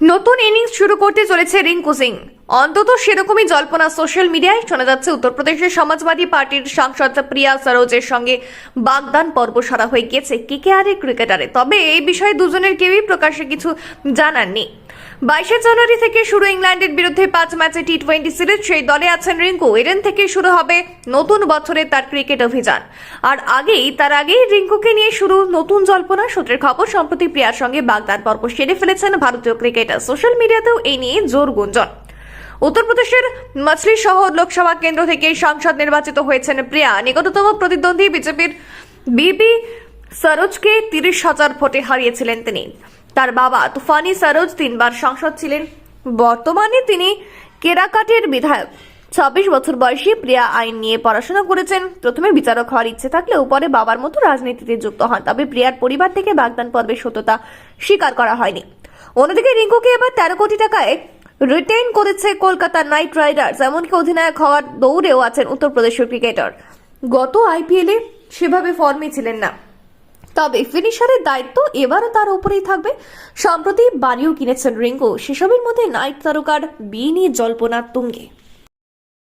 নতুন ইনিংস শুরু করতে চলেছে রিঙ্কু সিং। অন্তত সেরকমই জল্পনা সোশ্যাল মিডিয়ায় শোনা যাচ্ছে। উত্তরপ্রদেশের সমাজবাদী পার্টির সাংসদ প্রিয়া সরোজের সঙ্গে বাগদান পর্ব সারা হয়ে গেছে কেকেআর ক্রিকেটারে? তবে এই বিষয়ে দুজনের কেউই প্রকাশ্যে কিছু জানাননি বাইশে জানুয়ারি থেকে শুরু ইংল্যান্ডের বিরুদ্ধে পাঁচ ম্যাচে টি টোয়েন্টি সিরিজ, সেই দলে আছেন রিঙ্কু। এডেন থেকে শুরু হবে নতুন বছরে তার ক্রিকেট অভিযান। আর আগেই, তার আগেই রিঙ্কুকে নিয়ে শুরু নতুন জল্পনা। সূত্রের খবর, সম্প্রতি প্রিয়ার সঙ্গে বাগদান পর্ব সেরে ফেলেছেন ভারতীয় ক্রিকেটার। সোশ্যাল মিডিয়াতেও এই নিয়ে জোর গুঞ্জন। উত্তরপ্রদেশের মাছলি শহর লোকসভা কেন্দ্র থেকে সাংসদ নির্বাচিত হয়েছেন প্রিয়া। নিকটতম প্রতিদ্বন্দ্বী বিজেপির বিপি সরোজকে তিরিশ হাজার ভোটে হারিয়েছিলেন তিনি। তার বাবা তুফানি সরোজ তিনবার সাংসদ ছিলেন। বর্তমানে তিনি কেরাকাটের বিধায়ক। ছাব্বিশ বছর বয়সী প্রিয়া আইন নিয়ে পড়াশোনা করেছেন। প্রথমে বিচারক হওয়ার ইচ্ছে থাকলেও পরে বাবার মতো রাজনীতিতে যুক্ত হন। তবে প্রিয়ার পরিবার থেকে বাগদান পর্বের সত্যতা স্বীকার করা হয়নি। অন্যদিকে রিঙ্কুকে এবার তেরো কোটি টাকায় রিটেইন করেছে কলকাতা নাইট রাইডার্স। এমনকি অধিনায়ক হওয়ার দৌড়েও আছেন উত্তরপ্রদেশের ক্রিকেটার। গত আইপিএলে সেভাবে ফর্মে ছিলেন না। তবে ফিনিশারের দায়িত্ব এবারও তার উপরেই থাকবে। সম্প্রতি বাড়িও কিনেছেন রিঙ্কু। সেসবের মধ্যে নাইট তারকার বিয়ে নিয়ে জল্পনা তুঙ্গে।